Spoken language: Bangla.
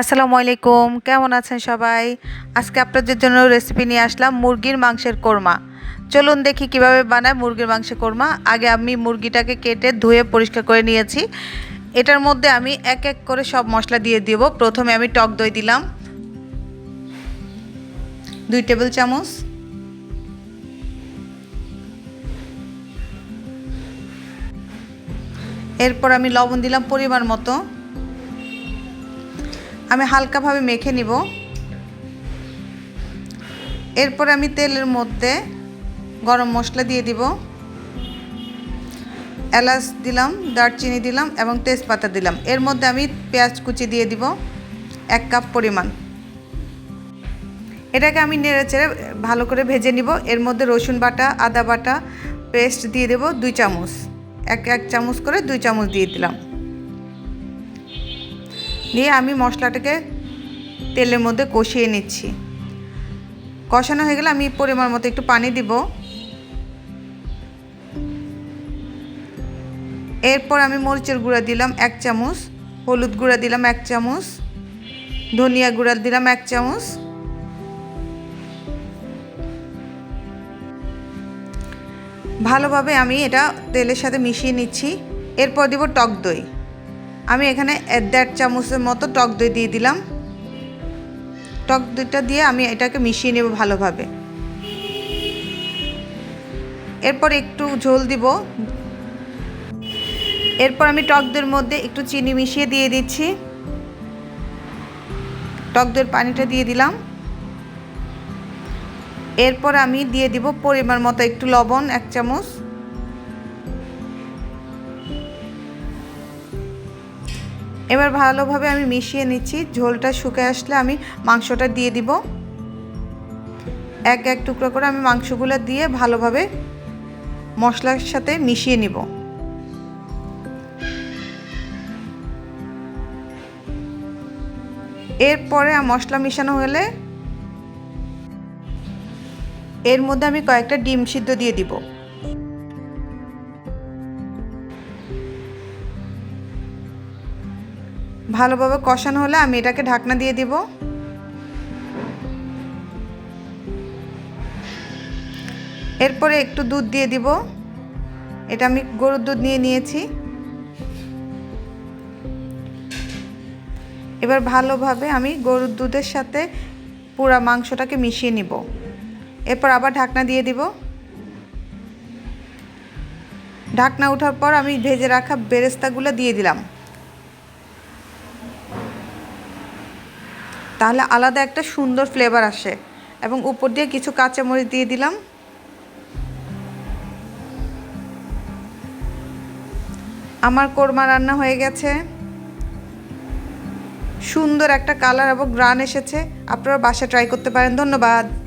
আসসালামু আলাইকুম, কেমন আছেন সবাই? আজকে আপনাদের জন্য রেসিপি নিয়ে আসলাম মুরগির মাংসের কোরমা। চলুন দেখি কীভাবে বানায় মুরগির মাংসের কোরমা। আগে আমি মুরগিটাকে কেটে ধুয়ে পরিষ্কার করে নিয়েছি। এটার মধ্যে আমি এক এক করে সব মশলা দিয়ে দিব। প্রথমে আমি টক দই দিলাম। দুই টেবিল চামচ। এরপর আমি লবণ দিলাম পরিমাণ মতো। আমি হালকাভাবে মেখে নিব। এরপর আমি তেলের মধ্যে গরম মশলা দিয়ে দিব। এলাচ দিলাম, দারচিনি দিলাম এবং তেজপাতা দিলাম। এর মধ্যে আমি পেঁয়াজ কুচি দিয়ে দিব, এক কাপ পরিমাণ। এটাকে আমি নেড়ে চেড়ে ভালো করে ভেজে নিব। এর মধ্যে রসুন বাটা, আদা বাটা, পেস্ট দিয়ে দেব দুই চামচ। এক এক চামচ করে দুই চামচ দিয়ে দিলাম। দিয়ে আমি মশলাটাকে তেলের মধ্যে কষিয়ে নিচ্ছি। কষানো হয়ে গেলে আমি পরিমাণ মতো একটু পানি দিব। এরপর আমি মরিচের গুঁড়া দিলাম এক চামচ, হলুদ গুঁড়া দিলাম এক চামচ, ধনিয়া গুঁড়া দিলাম এক চামচ। ভালোভাবে আমি এটা তেলের সাথে মিশিয়ে নিচ্ছি। এরপর দিব টক দই। আমি এখানে এক দেড় চামচের মতো টক দই দিয়ে দিলাম। টক দইটা দিয়ে আমি এটাকে মিশিয়ে নেব ভালোভাবে। এরপর একটু ঝোল দিব। এরপর আমি টক দইয়ের মধ্যে একটু চিনি মিশিয়ে দিয়ে দিচ্ছি। টক দইয়ের পানিটা দিয়ে দিলাম। এরপর আমি দিয়ে দিব পরিমাণ মতো একটু লবণ, এক চামচ। এবার ভালোভাবে আমি মিশিয়ে নিচ্ছি। ঝোলটা শুকে আসলে আমি মাংসটা দিয়ে দিব। এক এক টুকরো করে আমি মাংসগুলো দিয়ে ভালোভাবে মশলার সাথে মিশিয়ে নিব। এরপরে মশলা মিশানো হলে এর মধ্যে আমি কয়েকটা ডিম সিদ্ধ দিয়ে দিব। ভালোভাবে কষানো হলে আমি এটাকে ঢাকনা দিয়ে দিব। এরপরে একটু দুধ দিয়ে দিব। এটা আমি গরুর দুধ নিয়ে নিয়েছি। এবার ভালোভাবে আমি গরুর দুধের সাথে পুরা মাংসটাকে মিশিয়ে নিব। এরপর আবার ঢাকনা দিয়ে দিব। ঢাকনা ওঠার পর আমি ভেজে রাখা বেরেস্তাগুলো দিয়ে দিলাম। তাহলে আলাদা একটা সুন্দর ফ্লেভার আসে। এবং উপর দিয়ে কিছু কাঁচামরিচ দিয়ে দিলাম। আমার কোরমা রান্না হয়ে গেছে। সুন্দর একটা কালার এবং গ্রান এসেছে। আপনারা বাসা ট্রাই করতে পারেন। ধন্যবাদ।